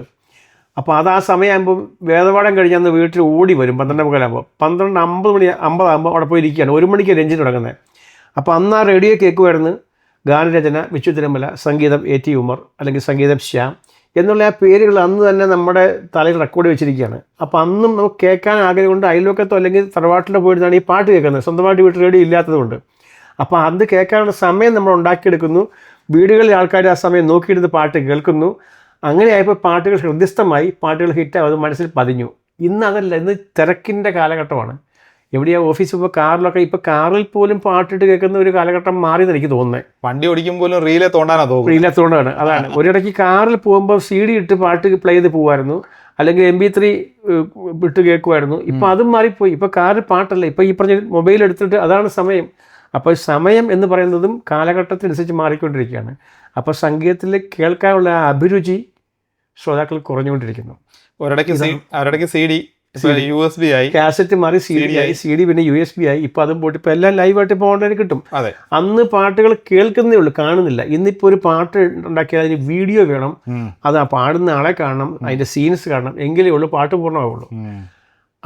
അപ്പോൾ അത് ആ സമയമാകുമ്പോൾ വേദപാഠം കഴിഞ്ഞ് അന്ന് വീട്ടിൽ ഓടി വരും പന്ത്രണ്ട് മുക്കാലാകുമ്പോൾ പന്ത്രണ്ട് അമ്പത് മണി അമ്പതാകുമ്പോൾ അവിടെ പോയി ഇരിക്കുകയാണ്. ഒരു മണിക്ക് രഞ്ജിനി തുടങ്ങുന്നത്. അപ്പോൾ അന്ന് ആ റേഡിയോ കേൾക്കുമായിരുന്നു ഗാനരചന വിച്ചു തിരുമല സംഗീതം എ ടി ഉമർ അല്ലെങ്കിൽ സംഗീതം ശ്യാം എന്നുള്ള ആ പേരുകൾ അന്ന് തന്നെ നമ്മുടെ തലയിൽ റെക്കോർഡ് വെച്ചിരിക്കുകയാണ്. അപ്പോൾ അന്നും നമുക്ക് കേൾക്കാൻ ആഗ്രഹമുണ്ട്. അയൽവക്കത്തോ അല്ലെങ്കിൽ തറവാട്ടിലോ പോയിരുന്നാണ് ഈ പാട്ട് കേൾക്കുന്നത്. സ്വന്തമായിട്ട് വീട്ടിൽ റേഡിയോ ഇല്ലാത്തതുകൊണ്ട്. അപ്പോൾ അത് കേൾക്കാനുള്ള സമയം നമ്മൾ ഉണ്ടാക്കിയെടുക്കുന്നു. വീടുകളിൽ ആൾക്കാർ ആ സമയം നോക്കിയിരുന്ന് പാട്ട് കേൾക്കുന്നു. അങ്ങനെയായപ്പോൾ പാട്ടുകൾ ഹൃദ്യസ്ഥമായി പാട്ടുകൾ ഹിറ്റാവും അത് മനസ്സിൽ പതിഞ്ഞു. ഇന്ന് അതല്ല ഇന്ന് തിരക്കിന്റെ കാലഘട്ടമാണ്. എവിടെയാ ഓഫീസിൽ ഇപ്പോൾ കാറിലൊക്കെ ഇപ്പോൾ കാറിൽ പോലും പാട്ടിട്ട് കേൾക്കുന്ന ഒരു കാലഘട്ടം മാറി എന്ന് എനിക്ക് തോന്നുന്നത് വണ്ടി ഓടിക്കുമ്പോൾ പോലും റീലെ തോണ്ടാനാ തോന്നുന്നു. തോണ്ടാണ് അതാണ്. ഒരിടയ്ക്ക് കാറിൽ പോകുമ്പോൾ സി ഡി ഇട്ട് പാട്ട് പ്ലേ ചെയ്ത് പോകുമായിരുന്നു അല്ലെങ്കിൽ എം ബി ത്രീ ഇട്ട് കേൾക്കുമായിരുന്നു ഇപ്പം അതും മാറിപ്പോയി. ഇപ്പോൾ കാറിൽ പാട്ടല്ല. ഇപ്പോൾ ഈ പറഞ്ഞ മൊബൈൽ എടുത്തിട്ട് അതാണ് സമയം. അപ്പോൾ സമയം എന്ന് പറയുന്നതും കാലഘട്ടത്തിനനുസരിച്ച് മാറിക്കൊണ്ടിരിക്കുകയാണ്. അപ്പോൾ സംഗീതത്തിൽ കേൾക്കാനുള്ള ആ അഭിരുചി ശ്രോതാക്കൾ കുറഞ്ഞുകൊണ്ടിരിക്കുന്നു. ഒരിടയ്ക്ക് C D U S B ആയി കാസറ്റ് മാറി സി ഡി ആയി സി ഡി പിന്നെ യു എസ് ബി ആയി. ഇപ്പൊ അതും പോയിട്ട് ഇപ്പൊ എല്ലാം ലൈവായിട്ട് ഇപ്പോൾ ഓൺലൈനിൽ കിട്ടും. അന്ന് പാട്ടുകൾ കേൾക്കുന്നേ ഉള്ളൂ കാണുന്നില്ല. ഇന്നിപ്പോ ഒരു പാട്ട് ഉണ്ടാക്കിയാൽ അതിന് വീഡിയോ വേണം. അത് ആ പാടുന്ന ആളെ കാണണം അതിന്റെ സീൻസ് കാണണം എങ്കിലേ ഉള്ളൂ പാട്ട് പൂർണമാവുള്ളൂ.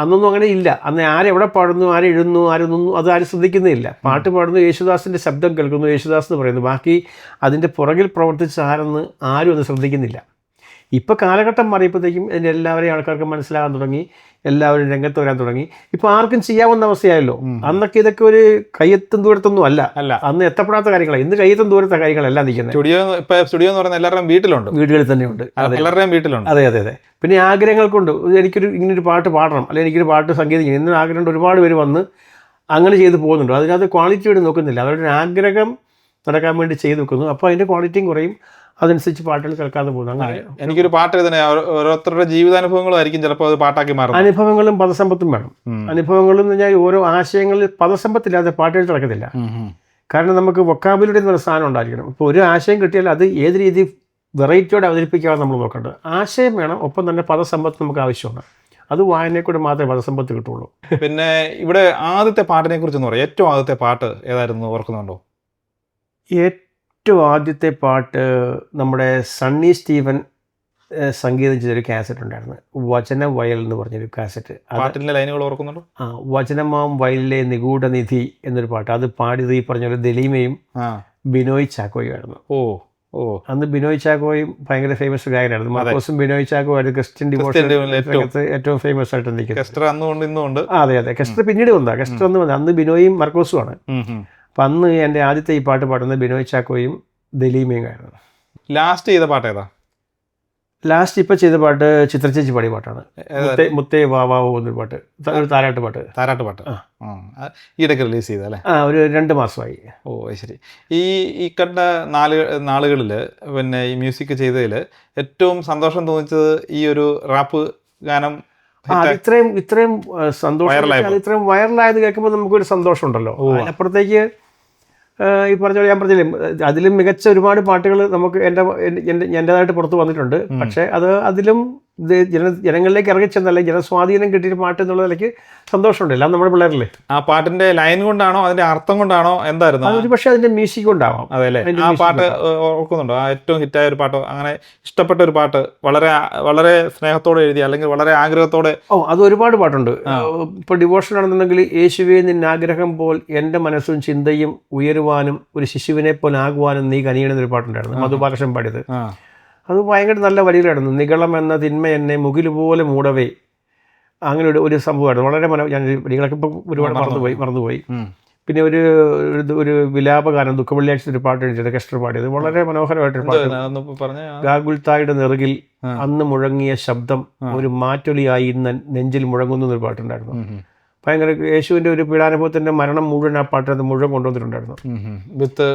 അന്നൊന്നും അങ്ങനെ ഇല്ല. അന്ന് ആരെവിടെ പാടുന്നു ആരെഴുതുന്നു ആരൊന്നും അത് ആരും ശ്രദ്ധിക്കുന്നില്ല. പാട്ട് പാടുന്നു യേശുദാസിന്റെ ശബ്ദം കേൾക്കുന്നു യേശുദാസ് എന്ന് പറയുന്നു. ബാക്കി അതിന്റെ പുറകിൽ പ്രവർത്തിച്ച ആരെന്ന് ആരും അത് ശ്രദ്ധിക്കുന്നില്ല. ഇപ്പോൾ കാലഘട്ടം മാറിയപ്പോഴത്തേക്കും ഇതിന്റെ എല്ലാവരെയും ആൾക്കാർക്ക് മനസ്സിലാകാൻ തുടങ്ങി. എല്ലാവരും രംഗത്ത് വരാൻ തുടങ്ങി. ഇപ്പൊ ആർക്കും ചെയ്യാവുന്ന അവസ്ഥയായല്ലോ. അന്നൊക്കെ ഇതൊക്കെ ഒരു കയ്യെത്തും ദൂരത്തൊന്നും അല്ല. അല്ല. അന്ന് എത്തപ്പെടാത്ത കാര്യങ്ങളാണ് ഇന്ന് കയ്യെത്തും ദൂരത്തെ കാര്യങ്ങളല്ല നിൽക്കുന്നത്. സ്റ്റുഡിയോ ഇപ്പൊ സ്റ്റുഡിയോ എന്ന് പറയുന്നത് എല്ലാവരുടെയും വീട്ടിലുണ്ട്. വീടുകളിൽ തന്നെയുണ്ട്. അതെ. എല്ലാവരുടെയും വീട്ടിലുണ്ട്. അതെ അതെ അതെ. പിന്നെ ആഗ്രഹങ്ങൾ കൊണ്ട് എനിക്കൊരു ഇങ്ങനൊരു പാട്ട് പാടണം. അല്ലെങ്കിൽ എനിക്കൊരു പാട്ട് സംഗീതം ഇന്ന് ആഗ്രഹം ഒരുപാട് പേര് വന്ന് അങ്ങനെ ചെയ്ത് പോകുന്നുണ്ട്. അതിനകത്ത് ക്വാളിറ്റി വേണ്ടി നോക്കുന്നില്ല. അവരുടെ ആഗ്രഹം നടക്കാൻ വേണ്ടി ചെയ്ത് വെക്കുന്നു. അപ്പോൾ അതിന്റെ ക്വാളിറ്റിയും കുറയും. അതനുസരിച്ച് പാട്ടുകൾ കേൾക്കാതെ പോകുന്നു. അങ്ങനെ എനിക്കൊരു പാട്ട് എഴുതണേ. ഓരോ- ഓരോരുത്തരുടെ ജീവിതാനുഭവങ്ങളായിരിക്കും ചിലപ്പോൾ അത് പാട്ടാക്കി മാറും. അനുഭവങ്ങളും പദസമ്പത്തും വേണം. അനുഭവങ്ങളും എന്ന് പറഞ്ഞാൽ ഓരോ ആശയങ്ങളിൽ പദസമ്പത്തില്ലാതെ പാട്ടുകൾ നടക്കത്തില്ല. കാരണം നമുക്ക് വൊക്കാബുലറി എന്നൊരു സാധനം ഉണ്ടായിരിക്കണം. ഇപ്പോൾ ഒരു ആശയം കിട്ടിയാൽ അത് ഏത് രീതി വെറൈറ്റിയോടെ അവതരിപ്പിക്കാതെ നമ്മൾ നോക്കേണ്ടത്. ആശയം വേണം ഒപ്പം തന്നെ പദസമ്പത്ത് നമുക്ക് ആവശ്യമാണ്. അത് വായനയെക്കൂടെ മാത്രമേ പദസമ്പത്ത് കിട്ടുള്ളൂ. പിന്നെ ഇവിടെ ആദ്യത്തെ പാട്ടിനെ കുറിച്ച് പറയാം. ഏറ്റവും ആദ്യത്തെ പാട്ട് ഏതായിരുന്നു? ഓർക്കുന്നുണ്ടോ? ഏറ്റവും ആദ്യത്തെ പാട്ട് നമ്മുടെ സണ്ണി സ്റ്റീവൻ സംഗീതം ചെയ്തൊരു കാസറ്റ് ഉണ്ടായിരുന്നു. വചന വയൽ എന്ന് പറഞ്ഞൊരു കാസറ്റ്. പാട്ടിന്റെ ലൈനുകൾ ഓർക്കുന്നുണ്ടോ? ആ വചനമാം വയലിലെ നിഗൂഢനിധി എന്നൊരു പാട്ട്. അത് പാടിയത് ഈ പറഞ്ഞ പോലെ ദലീമയും ബിനോയ് ചാക്കോയും ആയിരുന്നു. ഓ ഓ. അന്ന് ബിനോയ് ചാക്കോയും ഭയങ്കര ഫേമസ് ഗായകനായിരുന്നു. മാർക്കോസും ബിനോയ് ചാക്കോ ആയിരുന്നു ക്രിസ്ത്യൻ ഡിവോഷൻ ഏറ്റവും- ഫേമസ് ആയിട്ട് നിൽക്കുന്നത്. അതെ അതെ. കെസ്റ്റർ പിന്നീട് വന്നതാണ് കെസ്റ്റർ ഒന്ന് വന്നത്. അന്ന് ബിനോയും മർക്കോസും ആണ്. അപ്പം അന്ന് എന്റെ ആദ്യത്തെ ഈ പാട്ട് പാടുന്നത് ബിനോയ് ചാക്കോയും ദലീമയും ആയിരുന്നു. ലാസ്റ്റ് ചെയ്ത പാട്ട് ഏതാ? ലാസ്റ്റ് ഇപ്പം ചെയ്ത പാട്ട് ചിത്രചേച്ചി പാടിയ പാട്ടാണ്. മുത്തേ മുത്തേ വാ വാ ഓ എന്നൊരു പാട്ട്. ഒരു താരാട്ട് പാട്ട്. താരാട്ട് പാട്ട്. ആ. ഈയിടയ്ക്ക് റിലീസ് ചെയ്ത അല്ലേ? ആ ഒരു രണ്ട് മാസമായി. ഓ ശരി. ഈ ഈ കണ്ട നാല് നാളുകളിൽ പിന്നെ ഈ മ്യൂസിക് ചെയ്തതിൽ ഏറ്റവും സന്തോഷം തോന്നിച്ചത് ഈ ഒരു റാപ്പ് ഗാനം ഇത്രയും ഇത്രയും സന്തോഷം ഇത്രയും വൈറലായത് കേൾക്കുമ്പോൾ നമുക്കൊരു സന്തോഷമുണ്ടല്ലോ. അതിനപ്പുറത്തേക്ക് ഈ പറഞ്ഞ പോലെ ഞാൻ പറഞ്ഞില്ലേ അതിലും മികച്ച ഒരുപാട് പാട്ടുകൾ നമുക്ക് എന്റെ എന്റെ എന്റെതായിട്ട് പുറത്ത് വന്നിട്ടുണ്ട്. പക്ഷേ അത് അതിലും ഇത് ജന ജനങ്ങളിലേക്ക് ഇറങ്ങിച്ചെന്നല്ല ജനസ്വാധീനം കിട്ടിയ പാട്ട് എന്നുള്ള നിലയ്ക്ക് സന്തോഷമുണ്ട്. എല്ലാം നമ്മുടെ പിള്ളേരല്ലേ? ആ പാട്ടിന്റെ ലൈൻ കൊണ്ടാണോ അതിന്റെ അർത്ഥം കൊണ്ടാണോ എന്തായിരുന്നു? ഒരു പക്ഷേ അതിന്റെ മ്യൂസിക് കൊണ്ടാവാം. അതെ അല്ലേ? ആ പാട്ട് ഓർക്കുന്നുണ്ടോ? ആ ഏറ്റവും ഹിറ്റായ ഒരു പാട്ട് അങ്ങനെ ഇഷ്ടപ്പെട്ട ഒരു പാട്ട് വളരെ വളരെ സ്നേഹത്തോടെ എഴുതി അല്ലെങ്കിൽ വളരെ ആഗ്രഹത്തോടെ ഓ അത് ഒരുപാട് പാട്ടുണ്ട്. ഇപ്പോൾ ഡിവോഷൻ ആണെന്നുണ്ടെങ്കിൽ യേശുവെ നിൻ ആഗ്രഹം പോൽ എന്റെ മനസ്സും ചിന്തയും ഉയരുവാനും ഒരു ശിശുവിനെ പോലെ ആകുവാനും നീ കനിയണമെന്നൊരു പാട്ടുണ്ടായിരുന്നു. മധുബാലകൃഷ്ണൻ പാടിയത്. അത് ഭയങ്കര നല്ല വരികളായിരുന്നു. നികളം എന്ന തിന്മ എന്നെ മുകിലുപോലെ മൂടവേ. അങ്ങനെ ഒരു ഒരു സംഭവമായിരുന്നു. വളരെ മനോ ഞാൻ വരികളൊക്കെ ഇപ്പം ഒരുപാട് മറന്നുപോയി മറന്നുപോയി. പിന്നെ ഒരു ഒരു- വിലാപഗാനം ദുഃഖവെള്ളിയാഴ്ച ഒരു പാട്ട് എഴുതിയത് കെസ്റ്റർ പാടിയത്. വളരെ മനോഹരമായിട്ടൊരു പാട്ട്. ഗാഗുൽത്തായുടെ നെറുകിൽ. അന്ന് മുഴങ്ങിയ ശബ്ദം ഒരു മാറ്റൊലിയായി ഇന്ന് നെഞ്ചിൽ മുഴങ്ങുന്നു എന്നൊരു പാട്ടുണ്ടായിരുന്നു ഭയങ്കര യേശുവിന്റെ ഒരു പീഡാനുഭവത്തിന്റെ മരണം മുഴുവൻ ആ പാട്ടിനകത്ത് മുഴുവൻ കൊണ്ടുവന്നിട്ടുണ്ടായിരുന്നു. വിത്ത്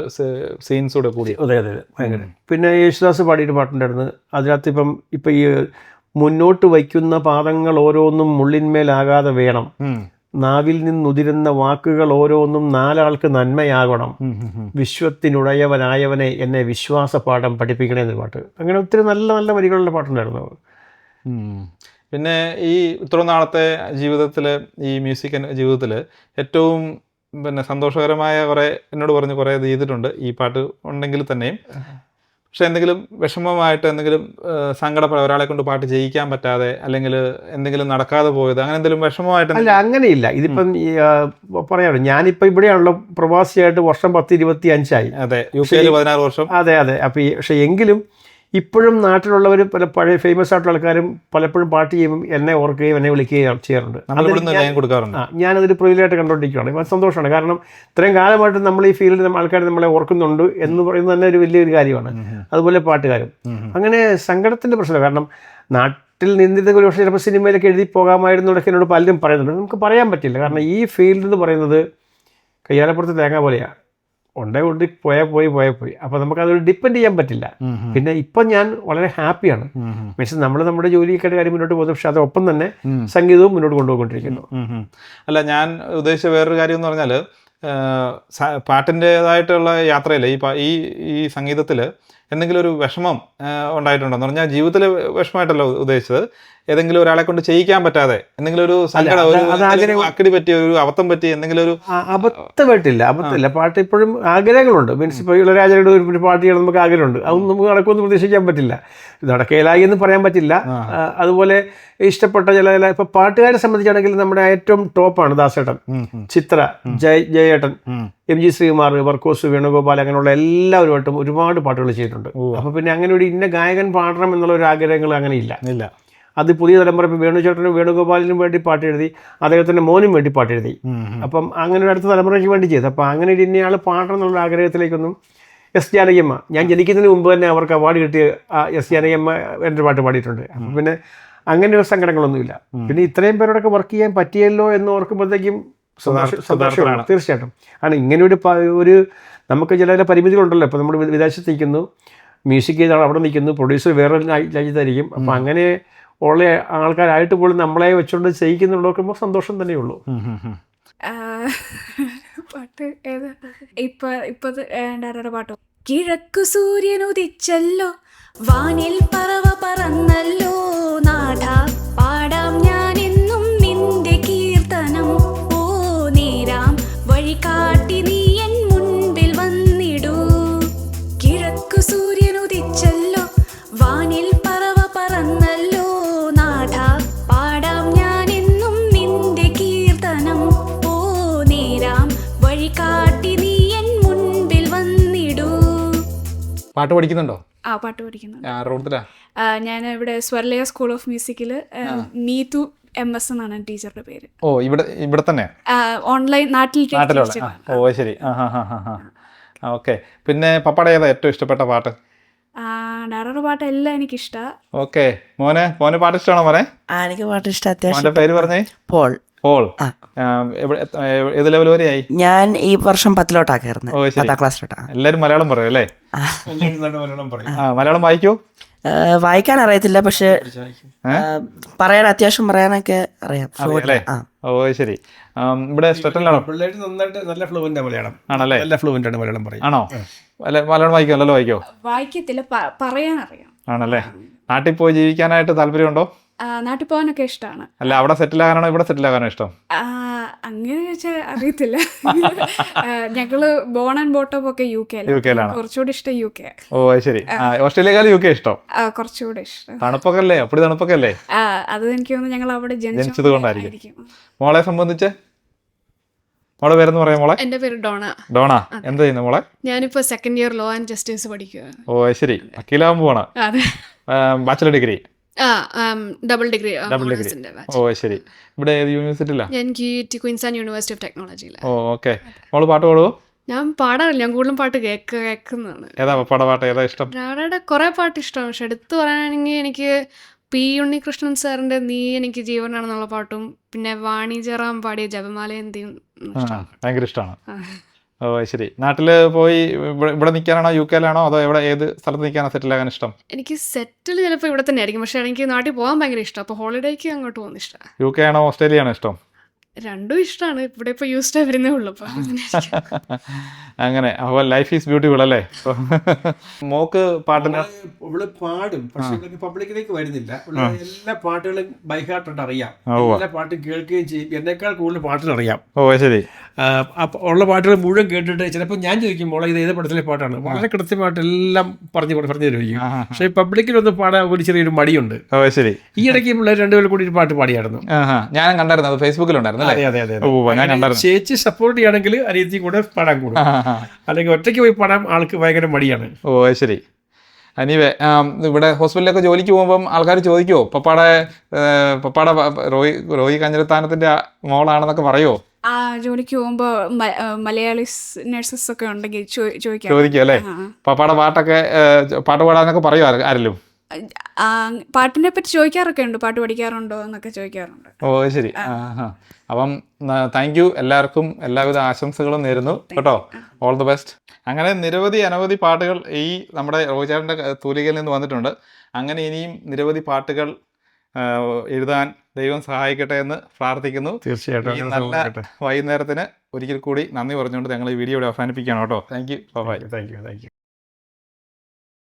സീൻസ് കൂടി അതെ അതെ അതെ. ഭയങ്കര. പിന്നെ യേശുദാസ് പാടിയിട്ട് പാട്ടുണ്ടായിരുന്നു. അതിനകത്ത് ഇപ്പം ഇപ്പം ഈ മുന്നോട്ട് വയ്ക്കുന്ന പാദങ്ങൾ ഓരോന്നും മുള്ളിന്മേലാകാതെ വേണം. നാവിൽ നിന്നുതിരുന്ന വാക്കുകൾ ഓരോന്നും നാലാൾക്ക് നന്മയാകണം. വിശ്വത്തിനുടയവനായവനെ എന്നെ വിശ്വാസ പാഠം പഠിപ്പിക്കണേ എന്നൊരു പാട്ട്. അങ്ങനെ ഒത്തിരി നല്ല നല്ല വരികളുള്ള പാട്ടുണ്ടായിരുന്നു. പിന്നെ ഈ ഇത്ര നാളത്തെ ജീവിതത്തിൽ ഈ മ്യൂസിക് ജീവിതത്തിൽ ഏറ്റവും പിന്നെ സന്തോഷകരമായ കുറേ എന്നോട് പറഞ്ഞ് കുറേ ഇത് ചെയ്തിട്ടുണ്ട്. ഈ പാട്ട് ഉണ്ടെങ്കിൽ തന്നെയും. പക്ഷെ എന്തെങ്കിലും വിഷമമായിട്ട് എന്തെങ്കിലും സങ്കടപ്പെടാൻ ഒരാളെ കൊണ്ട് പാട്ട് ജയിക്കാൻ പറ്റാതെ അല്ലെങ്കിൽ എന്തെങ്കിലും നടക്കാതെ പോയത് അങ്ങനെ എന്തെങ്കിലും വിഷമമായിട്ട് അല്ല അങ്ങനെയില്ല. ഇതിപ്പം പറയാമല്ലോ ഞാനിപ്പോൾ ഇവിടെയാണല്ലോ പ്രവാസിയായിട്ട് വർഷം പത്ത് ഇരുപത്തി അഞ്ചായി അതെ യു കെയിൽ പതിനാറ് വർഷം. അതെ അതെ. അപ്പം ഈ പക്ഷേ എങ്കിലും ഇപ്പോഴും നാട്ടിലുള്ളവർ പല പഴയ ഫേമസ് ആയിട്ടുള്ള ആൾക്കാരും പലപ്പോഴും പാട്ട് ചെയ്യുമ്പോൾ എന്നെ ഓർക്കുകയും എന്നെ വിളിക്കുകയും ചെയ്യാറുണ്ട്. ഞാനതിൽ പ്രതിലായിട്ട് ഞാനതൊരു പ്രിവിലായിട്ട് കണ്ടുകൊണ്ടിരിക്കുകയാണ് സന്തോഷമാണ്. കാരണം ഇത്രയും കാലമായിട്ട് നമ്മൾ ഈ ഫീൽഡിൽ നമ്മൾ ആൾക്കാർ നമ്മളെ ഓർക്കുന്നുണ്ട് എന്ന് പറയുന്നത് തന്നെ ഒരു വലിയൊരു കാര്യമാണ്. അതുപോലെ പാട്ടുകാരും. അങ്ങനെ സങ്കടത്തിന്റെ പ്രശ്നമാണ് കാരണം നാട്ടിൽ നിന്നിരുന്ന ഒരു പക്ഷേ ചിലപ്പോൾ സിനിമയിലൊക്കെ എഴുതി പോകാമായിരുന്നു എന്നൊക്കെ എന്നോട് പലരും പറയുന്നുണ്ട്. നമുക്ക് പറയാൻ പറ്റില്ല. കാരണം ഈ ഫീൽഡ് എന്ന് പറയുന്നത് കയ്യാലപ്പുറത്ത് തേങ്ങ പോലെയാണ് ഉണ്ടേ കൊണ്ട് പോയാൽ പോയി പോയാൽ പോയി. അപ്പോൾ നമുക്കതൊരു ഡിപ്പെൻഡ് ചെയ്യാൻ പറ്റില്ല. പിന്നെ ഇപ്പം ഞാൻ വളരെ ഹാപ്പിയാണ്. മീൻസ് നമ്മൾ നമ്മുടെ ജോലിയൊക്കെ കാര്യം മുന്നോട്ട് പോകുന്നു പക്ഷെ അതൊപ്പം തന്നെ സംഗീതവും മുന്നോട്ട് കൊണ്ടുപോയിക്കൊണ്ടിരിക്കുന്നു. അല്ല ഞാൻ ഉദ്ദേശിച്ച വേറൊരു കാര്യം എന്ന് പറഞ്ഞാൽ പാട്ടിന്റെതായിട്ടുള്ള യാത്രയിൽ ഈ ഈ ഈ സംഗീതത്തിൽ എന്തെങ്കിലും ഒരു വിഷമം ആ, ഉണ്ടായിട്ടുണ്ടോ? എന്ന് പറഞ്ഞാൽ ജീവിതത്തിൽ വിഷമമായിട്ടല്ല ഉദ്ദേശിച്ചത്. ഏതെങ്കിലും ഒരാളെ കൊണ്ട് ചെയ്യിക്കാൻ പറ്റാതെ എന്തെങ്കിലും ഒരു സങ്കടം ഒരു അക്കടി പറ്റിയ ഒരു അബദ്ധം പറ്റി എന്തെങ്കിലും ഒരു അബദ്ധമായിട്ടില്ല അബദ്ധമില്ല. പാട്ട് ഇപ്പോഴും ആഗ്രഹങ്ങളുണ്ട്. മീൻസ് ഇപ്പോൾ ഇളരാജയുടെ ഒരു പാട്ട് ചെയ്യണം നമുക്ക് ആഗ്രഹമുണ്ട്. അതൊന്നും നമുക്ക് നടക്കുമെന്ന് പ്രതീക്ഷിക്കാൻ പറ്റില്ല. നടക്കയിലായി എന്ന് പറയാൻ പറ്റില്ല. അതുപോലെ ഇഷ്ടപ്പെട്ട ചില ചില ഇപ്പോൾ പാട്ടുകാരെ സംബന്ധിച്ചാണെങ്കിൽ നമ്മുടെ ഏറ്റവും ടോപ്പാണ് ദാസേട്ടൻ. ചിത്ര ജയ ജയേട്ടൻ. എം ജി ശ്രീകുമാർ വർക്കോസ് വേണുഗോപാൽ അങ്ങനെയുള്ള എല്ലാവരുമായിട്ടും ഒരുപാട് പാട്ടുകൾ ചെയ്തിട്ടുണ്ട്. അപ്പോൾ പിന്നെ അങ്ങനെ ഒരു ഇന്ന ഗായകൻ പാടണം എന്നുള്ള ഒരു ആഗ്രഹങ്ങൾ അങ്ങനെ ഇല്ല. ഇല്ല. അത് പുതിയ തലമുറ ഇപ്പം വേണുചേട്ടനും വേണുഗോപാലിനും വേണ്ടി പാട്ട് എഴുതി അദ്ദേഹത്തിന്റെ മോനും വേണ്ടി പാട്ട് എഴുതി. അപ്പം അങ്ങനെ ഒരു അടുത്ത തലമുറയ്ക്ക് വേണ്ടി ചെയ്തു. അപ്പം അങ്ങനെ ഒരു ഇന്നയാൾ പാടണം എന്നുള്ള ആഗ്രഹത്തിലേക്കൊന്നും എസ് ജാനകിയമ്മ ഞാൻ ജനിക്കുന്നതിന് മുമ്പ് തന്നെ അവർക്ക് അവാർഡ് കിട്ടിയ എസ് ജാനകിയമ്മ എന്റെ പാട്ട് പാടിയിട്ടുണ്ട്. അപ്പം പിന്നെ അങ്ങനെ ഒരു സങ്കടങ്ങളൊന്നുമില്ല. പിന്നെ ഇത്രയും പേരോടൊക്കെ വർക്ക് ചെയ്യാൻ പറ്റിയല്ലോ എന്ന് ഓർക്കുമ്പോഴത്തേക്കും സന്തോഷമാണ് തീർച്ചയായിട്ടും. ആണ് ഇങ്ങനെ ഒരു ഒരു നമുക്ക് ചില ചില പരിമിതികളുണ്ടല്ലോ. ഇപ്പോൾ നമ്മൾ വിദേശത്ത് നിൽക്കുന്നു. മ്യൂസിക് ചെയ്താണ് അവിടെ നിൽക്കുന്നു. പ്രൊഡ്യൂസർ വേറെ രാജ്യത്തായിരിക്കും. അപ്പം അങ്ങനെ ഉള്ള ആൾക്കാരായിട്ട് പോലും നമ്മളെ വെച്ചുകൊണ്ട് ചെയ്യിക്കുന്നുള്ളൂ നോക്കുമ്പോൾ സന്തോഷം തന്നെയുള്ളൂ. പാട്ട് ഏത്? ഇപ്പൊ പാട്ടോ? കിഴക്കു സൂര്യൻ ഉദിച്ചല്ലോ വാനിൽ പറവ പറന്നല്ലോ. നാഥ പാട്ട് പഠിക്കുന്നുണ്ടോ? ആ പാട്ട് പഠിക്കുന്നുണ്ട്. ഞാൻ ഇവിടെ സ്വർലയ സ്കൂൾ ഓഫ് മ്യൂസിക്കിൽ നീതു എം എസ് എന്നാണ് ടീച്ചറുടെ പേര്. ഓ ഇവിടെ ഇവിടെ തന്നെ? ഓൺലൈൻ നാട്ടിൽ നാട്ടിലുള്ള. ഓ ശരി. ഓക്കെ. പിന്നെ പപ്പാടെ ഏതാ ഏറ്റവും ഇഷ്ടപ്പെട്ട പാട്ട്? പാട്ട് എല്ലാം എനിക്ക് ഇഷ്ടാ ഓക്കെ. മോനെ മോനെ പാട്ട് ഇഷ്ടമാണോ മോനെ? ആ എനിക്ക് പാട്ട് ഇഷ്ടം അത്യാവശ്യം മോന്റെ പേര് പറഞ്ഞേ? പോൾ. എത്ര- ഏത് ലെവൽ വരെയായി ഞാൻ ഈ വർഷം പത്തിലോട്ടാ കയറുന്നത്. പത്താം ക്ലാസ്സിലോട്ടാ എല്ലാരും മലയാളം പറയും അല്ലേ. മലയാളം പറയും. മലയാളം വായിക്കൂ? വായിക്കാൻ അറിയത്തില്ല പക്ഷെ പറയാൻ അത്യാവശ്യം പറയാനൊക്കെ അറിയാം. അറിയാം ഓ ശരി. ഇവിടെ നന്നായിട്ട് നല്ല ഫ്ലുവന്റ് മലയാളം. ആണല്ലേ? നല്ല ഫ്ലുവന്റ് ആണ് മലയാളം പറയും. ആണോ? അല്ല മലയാളം വായിക്കോ വായിക്കത്തില്ല പറയാൻ പറയാനറിയാം. ആണല്ലേ? നാട്ടിൽ പോയി ജീവിക്കാനായിട്ട് താല്പര്യമുണ്ടോ? നാട്ടിൽ പോകാനൊക്കെ ഇഷ്ടമാണ് അല്ല അവിടെ സെറ്റിൽ ആകാനാണോ? ഇവിടെ സെറ്റിൽ ആകാനോ ഇഷ്ടം? അങ്ങനെ ചോദിച്ചാൽ അറിയത്തില്ല. ഞങ്ങൾ ബോൺ ആൻഡ് ബോട്ടപ്പ് ഒക്കെ യു കെ യു കെയിലാണ് കുറച്ചുകൂടി ഇഷ്ടം യു കെ ഓ ശരി. ഓസ്ട്രേലിയക്കാൾ യു കെ ഇഷ്ടം. കുറച്ചുകൂടി ഇഷ്ടം. തണുപ്പൊക്കെ അല്ലേ അപ്പടി തണുപ്പൊക്കെ അല്ലേ ആ, അത് എനിക്ക് തോന്നുന്നു ഞങ്ങൾ അവിടെ ജനിച്ചത് കൊണ്ടായിരിക്കും. മോളെ സംബന്ധിച്ച്? മോളെ പേരെന്ന് പറയാം മോളെ? എന്റെ പേര് ഡോണ. ഡോണ. എന്താ ചെയ്യുന്നു മോളെ? ഞാനിപ്പോ second year law and justice പഠിക്കുക ഓ ശരി. പോവാണ്. അതെ. Bachelor degree. Double degree double degree ഓ ശരി. ഇവിടെ ഏത് യൂണിവേഴ്സിറ്റിയിലാ ഞാൻ കി ക്വീൻസ് ക്വീൻസാൻ യൂണിവേഴ്സിറ്റി ഓഫ് ടെക്നോളജിയിൽ ഓ ഓക്കെ. മോൾ പാട്ട് പാടുവോ? ഞാൻ പാടാറില്ല ഞാൻ കൂടുതലും പാട്ട് കേക്ക് കേൾക്കുന്നതാണ് ഏതാ പപ്പയുടെ പാട്ട്? ഏതാ ഇഷ്ടം? രാധയുടെ കുറേ പാട്ട് ഇഷ്ടമാണ്. പക്ഷെ എടുത്തു പറയാനാണെങ്കിൽ എനിക്ക് പി. ഉണ്ണികൃഷ്ണൻ സാറിന്റെ നീ എനിക്ക് ജീവനാണെന്നുള്ള പാട്ടും പിന്നെ വാണിജ്യറാം പാടിയ ജപമാലയന്തിയും ഭയങ്കര ഇഷ്ടമാണ്. ഓ ശരി. നാട്ടിൽ പോയി ഇവിടെ നിക്കാനാണോ നിൽക്കാനാണോ യു കെയിലാണോ അതോ എവിടെ ഏത് സ്ഥലത്ത് നിൽക്കാനോ സെറ്റിൽ ആകാൻ ഇഷ്ടം? എനിക്ക് സെറ്റിൽ ചിലപ്പോൾ ഇവിടെ തന്നെ ആയിരിക്കും പക്ഷെ എനിക്ക് നാട്ടിൽ പോകാൻ ഭയങ്കര ഇഷ്ടം. അപ്പോൾ ഹോളിഡേക്ക് അങ്ങോട്ട് പോകുന്ന ഇഷ്ടം. യു കെ ആണോ ഓസ്ട്രേലിയ ആണോ ഇഷ്ടം? രണ്ടും ഇഷ്ടമാണ് ഇവിടെ ഇപ്പോൾ യൂസ് ആയി വരുന്നേ ഉള്ളൂ. അങ്ങനെ അപ്പോൾ ലൈഫ് ഈസ് ബ്യൂട്ടിഫുൾ അല്ലേ? (laughs) മോക്ക് പാട്ടിന് ഇവൾ പാടും. പക്ഷെ പബ്ലിക്കിലേക്ക് വരുന്നില്ല. എല്ലാ പാട്ടുകളും ബൈഹാർട്ടായിട്ട് അറിയാം ആ, അറിയാം. എല്ലാ പാട്ടും കേൾക്കുകയും ചെയ്യും. എന്നേക്കാൾ കൂടുതൽ പാട്ടിന് അറിയാം. ഓ ശരി. ഉള്ള പാട്ടുകൾ മുഴുവൻ കേട്ടിട്ട് ചിലപ്പോൾ ഞാൻ ചോദിക്കും മോളെ ഇത് ഏത് പടത്തിലെ പാട്ടാണ്? വളരെ കൃത്യമായിട്ട് എല്ലാം പറഞ്ഞു കൊടു- പറഞ്ഞു തരുമായിരിക്കും. പക്ഷേ പബ്ലിക്കിലൊന്നും പാടാൻ ഒരു ചെറിയൊരു മടിയുണ്ട്. ഓ ശരി. ഈ ഇടയ്ക്ക് പിള്ളേർ രണ്ടുപേരും കൂടി ഒരു പാട്ട് പാടിയായിരുന്നു. ഞാൻ കണ്ടായിരുന്നു. അത് ഫേസ്ബുക്കിലുണ്ടായിരുന്നു ചേച്ചി സപ്പോർട്ട് ചെയ്യുകയാണെങ്കിൽ അനിയത്തി കൂടെ പാടാൻ കൂടും. അല്ലെങ്കിൽ ഒറ്റയ്ക്ക് പോയി പാടാൻ ആൾക്ക് ഭയങ്കര മടിയാണ്. ഓ ശരി. അനിവേ ഇവിടെ ഹോസ്പിറ്റലിലൊക്കെ ജോലിക്ക് പോകുമ്പം ആൾക്കാർ ചോദിക്കുമോ പപ്പാടെ പപ്പാടെ റോയി റോയി കഞ്ഞിരത്താനത്തിന്റെ മോളാണെന്നൊക്കെ പറയുമോ ആ ജോലിക്ക് പോകുമ്പോൾ മലയാളീസ് നഴ്സസ് ഒക്കെ ഉണ്ടെങ്കിൽ ചോദിക്കാം. ചോദിക്കും അല്ലേ. പപ്പാടെ പാട്ടൊക്കെ പാട്ട് പാടാനൊക്കെ പറയുമോ ആരെങ്കിലും പാട്ടിനെ പറ്റി ചോദിക്കാറൊക്കെ ഉണ്ട്. പാട്ട് പഠിക്കാറുണ്ടോ എന്നൊക്കെ ചോദിക്കാറുണ്ട്. ഓ ശരി. ആഹാ. അപ്പം താങ്ക് യു എല്ലാവർക്കും എല്ലാവിധ ആശംസകളും നേരുന്നു. കേട്ടോ? ഓൾ ദി ബെസ്റ്റ് അങ്ങനെ നിരവധി അനവധി പാട്ടുകൾ ഈ നമ്മുടെ റോജാറിന്റെ തൂലികയിൽ നിന്ന് വന്നിട്ടുണ്ട്. അങ്ങനെ ഇനിയും നിരവധി പാട്ടുകൾ എഴുതാൻ ദൈവം സഹായിക്കട്ടെ എന്ന് പ്രാർത്ഥിക്കുന്നു. തീർച്ചയായിട്ടും. നല്ല വൈകുന്നേരത്തിന് ഒരിക്കൽ കൂടി നന്ദി പറഞ്ഞുകൊണ്ട് ഞങ്ങൾ ഈ വീഡിയോ ഇവിടെ അവസാനിപ്പിക്കുകയാണ് കേട്ടോ. Thank you bye thank you thank you